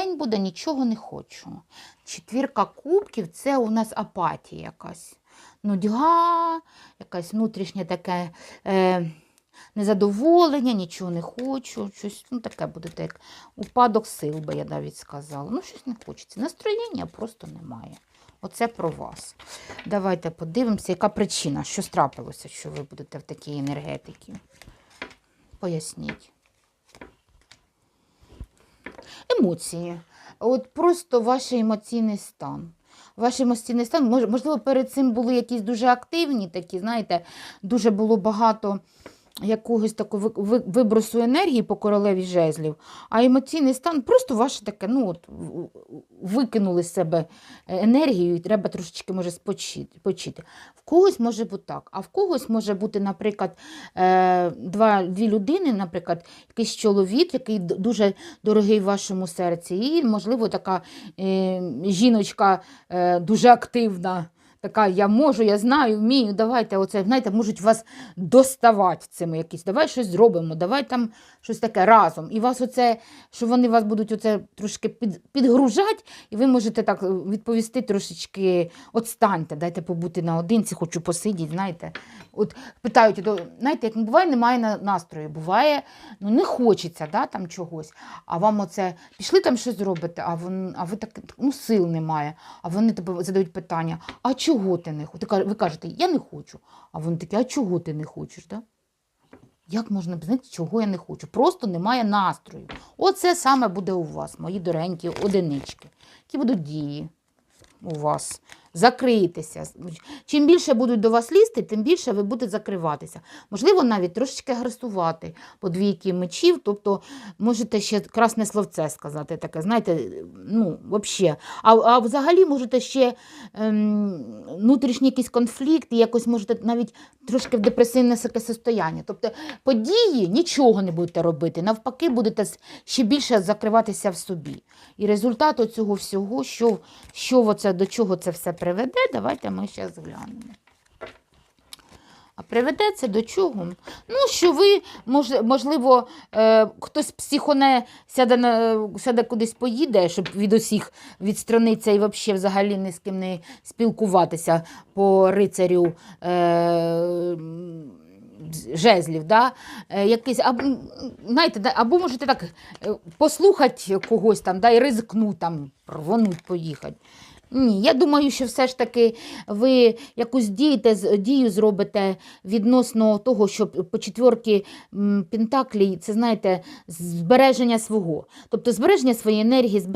день буде нічого не хочу. Четвірка кубків це у нас апатія якась. Нудьга, якась внутрішнє таке е, незадоволення, нічого не хочу. Щось ну, таке буде, так, упадок сил, би я навіть сказала. Ну, щось не хочеться. Настроєння просто немає. Оце про вас. Давайте подивимося, яка причина, що страпилося, що ви будете в такій енергетиці. Поясніть. Емоції. От просто ваш емоційний стан. Ваш емоційний стан, можливо, перед цим були якісь дуже активні такі, знаєте, дуже було багато якогось такого ви- ви- вибросу енергії по королеві жезлів, а емоційний стан просто ваше таке, ну от викинули з себе енергію, і треба трошечки може спочити. почити. В когось може бути так, а в когось може бути, наприклад, е, два, дві людини, наприклад, якийсь чоловік, який дуже дорогий в вашому серці, і, можливо, така е, жіночка е, дуже активна. Така, я можу, я знаю, вмію, давайте оце, знаєте, можуть вас доставати цими якісь, давай щось зробимо, давай там щось таке разом. І вас оце, що вони вас будуть оце трошки під, підгружати, і ви можете так е, відповісти трошечки, отстаньте, дайте побути наодинці, хочу посидіти, знаєте. От питають, знаєте, як буває, немає на- настрою, буває, ну не хочеться да, там чогось, а вам оце, пішли там щось зробите, а, вон, а ви так, ну сил немає, а вони тебе задають питання, а чого ти не хочеш? Ви кажете, я не хочу, а вони такі, а чого ти не хочеш? Да? Як можна знати, чого я не хочу? Просто немає настрою. Оце саме буде у вас, мої доренькі одинички. Які будуть дії у вас. Закрийтеся. Чим більше будуть до вас лізти, тим більше ви будете закриватися. Можливо, навіть трошечки агресувати по двійки мечів, тобто можете ще красне словце сказати, таке, знаєте, ну, взагалі. А, а взагалі можете ще ем, внутрішній якийсь конфлікт, і якось можете навіть трошки в депресивне состояння. Тобто події нічого не будете робити, навпаки, будете ще більше закриватися в собі. І результат цього всього, що, що оце, до чого це все приведе, давайте ми зараз глянемо. А приведе це до чого? Ну, що ви, мож- можливо, е, хтось психоне сяде, на, сяде кудись поїде, щоб від усіх відстранитися і вообще взагалі ні з ким не спілкуватися по рицарю е, жезлів. Да? Е, якийсь, або, знаєте, або можете так е, послухати когось там, да, і ризикнуть там, рвонуть, поїхати. Ні, я думаю, що все ж таки ви якусь дієте, дію зробите відносно того, що по четверки Пентаклі це знаєте, збереження свого. Тобто збереження своєї енергії,